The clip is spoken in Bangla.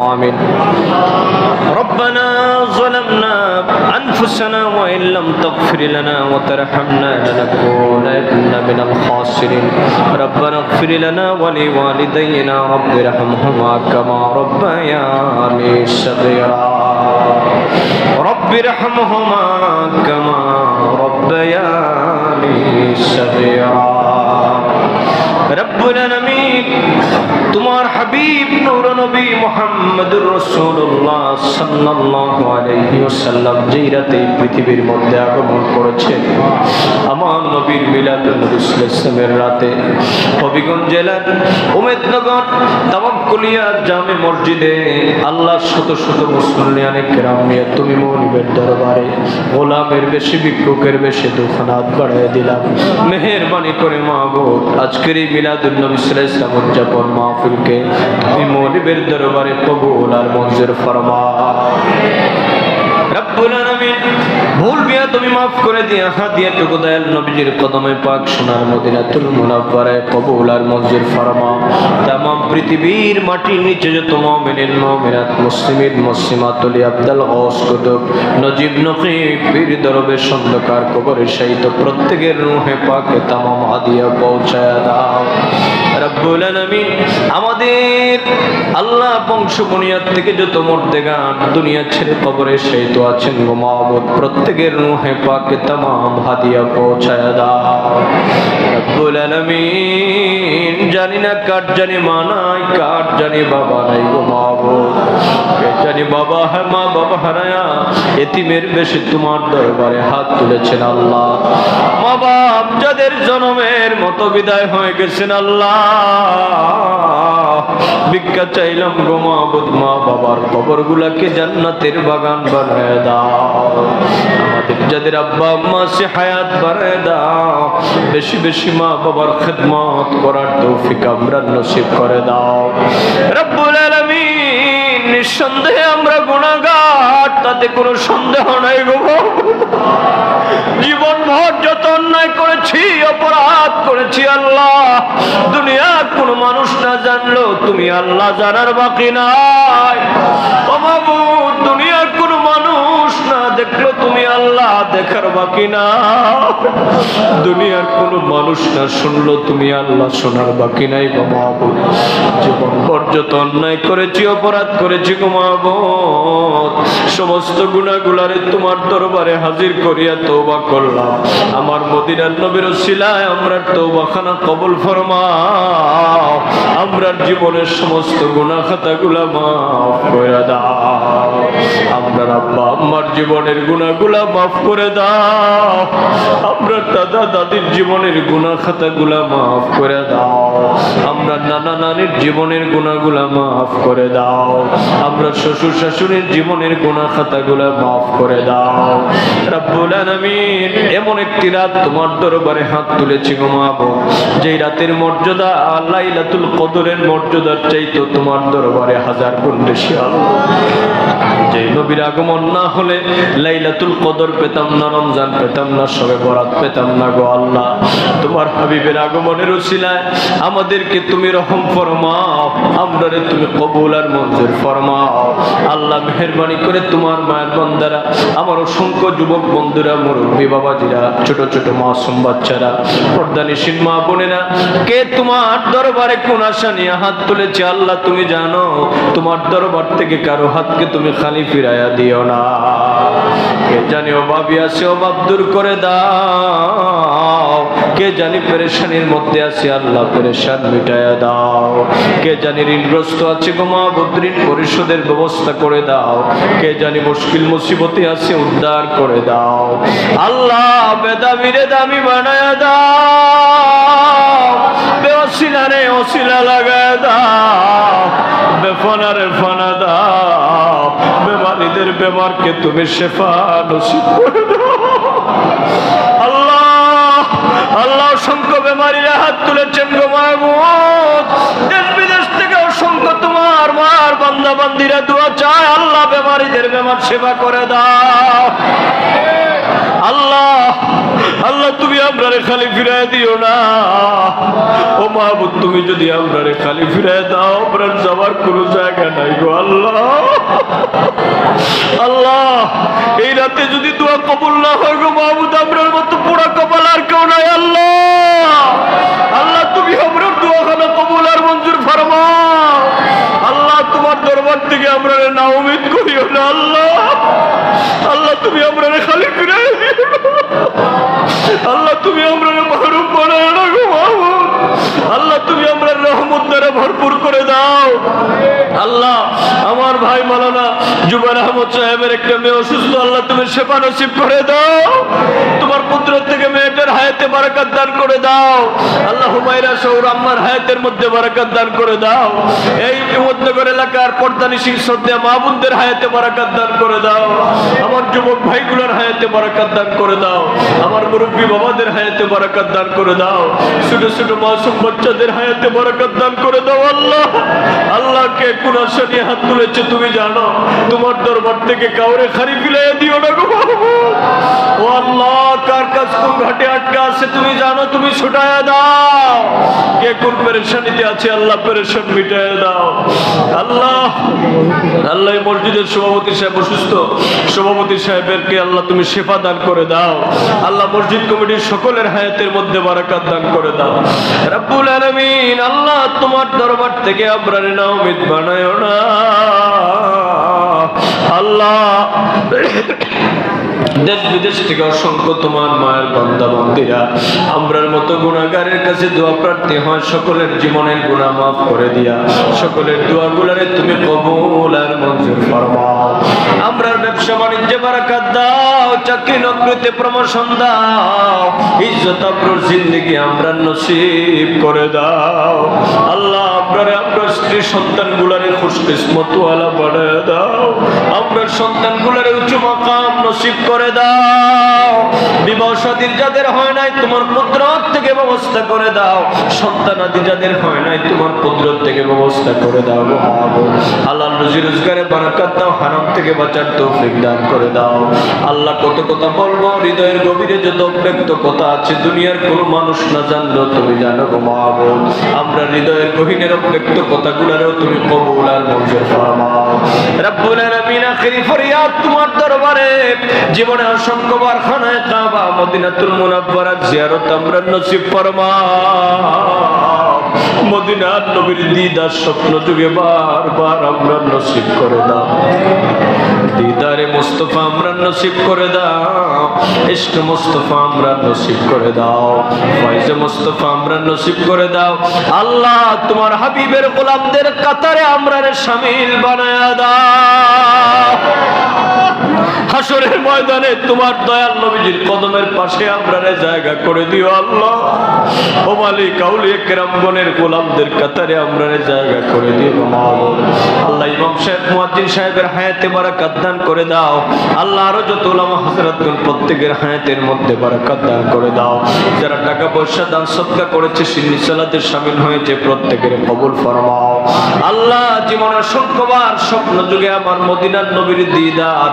آمين. ربنا ظلمنا أنفسنا وإن لم تغفر لنا وترحمنا لنكونن من الخاسرين. ربنا اغفر لنا ولوالدينا رب ارحمهما كما ربياني صغيرا. رب ارحمهما كما ربياني صغيرا. তোমার হাবিব নূর নবী মুহাম্মদুর রাসূলুল্লাহ সাল্লাল্লাহু আলাইহি ওয়াসাল্লাম যেই রাতে পৃথিবীর মধ্যে আগমন করেছেন আমার নবীর মিলাদুন নবী ইসলামের রাতে হবিগঞ্জ জেলার উমেদনগর তাওয়াক্কুলিয়া জামে মসজিদে আল্লাহ শত শত মুসলিয়ানে কেরাম নিয়ে তুমি মনিবের দরবারে গোলামের বেশি ভিক্ষুকের বেশি দুখানাত বাড়াই দিলাম। মেহেরবানি করে মাহবুব আজকের এই মিলাদুল নবী সাল্লাল্লাহু উদযাপন মাহফিলকে তুমি মনিবের দরবারে কবুল আর মঞ্জুর ফরমা রব্বুল আলামিন ভুল বিয়া তুমি মাফ করে দিয়া হাত দিয়া টুকু দয়াল নবীজির কদমে পাক সোনার মদিনাতুল মুনাফফারে কবুল আর মঞ্জুর ফরমা। তামাম পৃথিবীর মাটির নিচে যত মুমিনিন, মুমিনাত, মুসলিমিন মুসলিমাত ওলি আব্দাল গৌস কুতুব, নজিব নকিব, পীর দরবেশ সন্দকার কবরের সহিত প্রত্যেকের রূহে পাকে তামাম হাদিয়া পৌঁছায় দাও। রব্বুল আলামিন আমাদের আল্লাহ বংশ বুনিয়াদ থেকে যত মর্দেগান দুনিয়া ছেড়ে কবরে সেই তো আছেন গো মাহবুব প্রত্যেকের রুহে পাকে তামাম হাদিয়া পৌঁছায় দাও। জানি না কার জানি মানাই কার জানি বাবা নাই গো মাহবুব জানি বাবা হ্যাঁ মা বাবা হারায়া এতিমের বেশি তোমার দরবারে হাত তুলেছেন আল্লাহ। মা বাপ যাদের জনমের মতো বিদায় হয়ে গেছেন আল্লাহ। ভিক্ষা চাইলাম গো মা বাবার কবর গুলাকে জান্নাতের বাগান বানায় দাও। যাদের আব্বা আম্মা সে হায়াত বানায় দাও। বেশি বেশি মা বাবার খেদমত করার তৌফিক আমরা নসিব করে দাও। রব্বুল আলামিন, নিঃসন্দেহে আমরা গুণাগার তাতে কোনো সন্দেহ নাই গো জীবন ভর যত অন্যায় করেছি, অপরাধ করেছি আল্লাহ। দুনিয়ার কোন মানুষ না জানলো তুমি আল্লাহ জানার বাকি নাই। দেখার বাকি না। দুনিয়ার কোন মানুষ না শুনলো তুমি আল্লাহ শোনার বাকি নাই গো জীবন ভর যত অন্যায় করেছি, অপরাধ করেছি গো সমস্ত গুণাগুলারে তোমার দরবারে হাজির করিয়া তৌবা করলাম। আমার মদিনার নবীর শিলায় আমরা তৌবাখানা কবল ফরমাও। আমরার জীবনের সমস্ত গুণা খাতাগুলা মাফ করে দাও। আমরা আব্বা আমার জীবনের গুণাগুলা মাফ করে দাও। আমরা দাদা দাদির জীবনের গুণা খাতাগুলা মাফ করে দাও। আমরা নানা নানির জীবনের গুণাগুলা মাফ করে দাও। আমরা শ্বশুর শাশুড়ির জীবনের গুণা খাতাগুলা মাফ করে দাও। এমন একটি রাত তোমার দরবারে হাত তুলেছি ঘুমাবো যেই রাতের মর্যাদা আল্লাহ লাইলাতুল কদরের মর্যাদার চাইতো তোমার দরবারে হাজার গুণ বেশি যে নবীর আগমন না হলে লাইলাতুল কদর পেতাম না, রমজান পেতাম না, সবে বরাত পেতাম না গো আল্লাহ। তোমার হাবিবের আগমনের উসিলায় আমাদেরকে তুমি রহম ফরমাও আমরারে তুমি কবুল আর মঞ্জুর ফরমাও। আল্লাহ মেহরবানি করে তোমার মায়ের বন্দারা, আমার অসংখ্য যুবক বন্ধুরা, মুরব্বী বাবাজিরা, ছোট ছোট মাসুম বাচ্চারা, পর্দানিসীন মা বোনেরা, কে তোমার দরবারে কোন আশা নিয়ে হাত তুলেছে আল্লাহ তুমি জানো, তোমার দরবার থেকে কারও হাতকে তুমি খালি ফিরাইয়া দিও না। কে জানি অভাবী আছে, অভাব দূর করে দাও। কে জানি পেরেশানির মধ্যে আছে, আল্লাহ পেরেশান মিটাইয়া দাও। কে জানি ঋণগ্রস্ত আছে গোমা বদ্রিন পরিশোধের ব্যবস্থা করে দাও। কে জানি মুশকিল মুসিবতে আছে, উদ্ধার করে দাও। আল্লাহ বেদামিরে দামি বানায় দাও। বেওসিলা রে ওসিলা লাগায় দাও। বেফনারে ফানা দাও। বেমারিদের বেমারকে তুমি শেফা নসিব করে দাও। আল্লাহ অসংখ্য বেমারিরা হাত তুলেছেন গো মাহবুব দেশ বিদেশ থেকে অসংখ্য তোমার মার বান্দা বান্দিরা দোয়া চায়, আল্লাহ বেমারিদের বেমার সেবা করে দাও। আল্লাহ আল্লাহ তুমি আমরা খালি ফিরাই দিও না। ও মাহবুদ তুমি যদি আমরা খালি ফিরাই দাও আমরা যাওয়ার কোনো জায়গা নাই গো আল্লাহ। আল্লাহ, এই রাতে যদি দোয়া কবুল না হয় গো মাহবুদ আমরার মতো পুরা কপাল আর কেউ নাই আল্লাহ আল্লাহ তুমি আমরা দোয়াখানা কবুল আর মঞ্জুর ফরমাও আল্লাহ তোমার দরবার থেকে আমরা না উমিদ করিও না আল্লাহ আল্লাহ, তুমি আমরা খালি না। আল্লাহ, তুমি আমরা মাহরুম বানায় না আল্লাহ, তুমি আমরা রহমত দ্বারা ভরপুর করে দাও আল্লাহ আমার ভাই মালানা জুবান আহমদ সাহেবের একটা মেয়ে অসুস্থ, আল্লাহ তুমি সেবা নসিব করে দাও। তোমার পুত্র থেকে মেয়েটার হায়াতে বারাকাত দান করে দাও। আল্লাহ হুমায়রা সৌর আম্মার হায়াতের মধ্যে বারাকাত দান করে দাও। এই মধ্যনগর এলাকার পর্দানি সিং শ্রদ্ধা মাহবুবদের হায়াতে বারাকাত দান করে দাও। আমার যুবক ভাইগুলোর হায়াতে বারাকাত দান করে দাও। আমার মুরব্বী বাবাদের হায়াতে বারাকাত দান করে দাও। ছোট ছোট মাসুম বাচ্চাদের হায়াতে বারাকাত দান করে দাও, আল্লাহ। আল্লাহকে কোন আশা নিয়ে হাত তুলেছে, তুমি জানো। তোমার দরবার থেকে কাউরে খারি ফিলাই দিও না গো ও আল্লাহ, কার কাজ কোন ঘাটে আটকা আছে তুমি জানো, তুমি ছুটায়া দাও। কে কোন পেরেশানিতে আছে আল্লাহ পেরেশান মিটায় দাও। আল্লাহ আল্লাহ মসজিদের সভাপতি সাহেব অসুস্থ। সভাপতি সাহেবেরকে আল্লাহ তুমি শেফা দান করে দাও। আল্লাহ মসজিদ কমিটির সকলের হায়াতের মধ্যে বারাকাত দান করে দাও। রাব্বুল আলামিন, আল্লাহ তোমার দরবার থেকে আবরার না উমিদ বানায় না। বিদেশ থেকে অসংখ্য তোমার মায়ের বান্দা বন্দিরা আমরার মতো গুণাগারের কাছে দোয়া প্রার্থী হয়, সকলের জীবনের গুণা মাফ করে দিয়া। সকলের দোয়া গুলারে তুমি কবুল আর মঞ্জুর ফরমাও। আমরার ব্যবসা বাণিজ্যে বারাকাত দাও। চাকরি নকরিতে প্রমোশন দাও, ইজ্জত আব্রুর জিন্দেগি আমরা নসিব করে দাও। আল্লাহ আপনারে আমরা স্ত্রী সন্তান গুলারে খুশকিসমত ওয়ালা বাড়ায় দাও। আপনার সন্তান গুলারে উচ্চ মাকাম নসিব করে দাও। বিবাহ সাদীর যাদের হয় নাই, তোমার কুদরত থেকে ব্যবস্থা করে দাও। সন্তান আদি যাদের হয় নাই, তোমার কুদরত থেকে ব্যবস্থা করে দাও আল্লাহ রুজি রোজগারে বারাকাত দাও, হারাম থেকে বাঁচার তৌফিক দান করে দাও। আল্লাহ কত কথা বলব, হৃদয়ের গভীরে যত ব্যক্ত কথা আছে, দুনিয়ার কোনো মানুষ না জানলেও তুমি জানো গো মাহবুব আমরা হৃদয়ের গভীরের গহীনের ব্যক্ত কথাগুলোরও তুমি কবুল আর মঞ্জুর ফরমাও। রব্বুল আলামিন তোমার দরবারে, জীবনে অসংখ্যবার খানায় কাবা, মদিনাতুল মুনাব্বারা জিয়ারত আমরা নসিব ফরমাও। মদিনার নবীর দিদার স্বপ্ন যুগে বারবার আমরা নসিব করে দাও। দিদারে মুস্তফা আমরা নসিব করে দাও। ইশক মুস্তফা আমরা নসিব করে দাও। ফয়জে মুস্তফা আমরা নসিব করে দাও। আল্লাহ তোমার হাবিবের গোলামদের কাতারে আমরা সামিল বানায় দাও। হাসরের ময়দানে তোমার দয়াল নবীজির কদমের পাশে আমরা জায়গা করে দিও আল্লাহ। ও মালিক, আউলিয়া কেরামগণের গোলামদের কাতারে আমরা জায়গা করে দিও আল্লাহ ইমাম সাহেব, মুয়াজ্জিন সাহেবের হায়াতে বারাকাত দান করে দাও। আল্লাহ আরও যত উলামা হযরতগণ প্রত্যেকের হায়াতের মধ্যে বারাকাত দান করে দাও। যারা টাকা পয়সা, দান সদকা করেছে, সিন্নি সালাতে শামিল হয়েছে, প্রত্যেকের কবুল ফরমাও। আল্লাহ জীবনের সংখ্যবার স্বপ্ন যুগে আমার মদিনার নবীর দিদার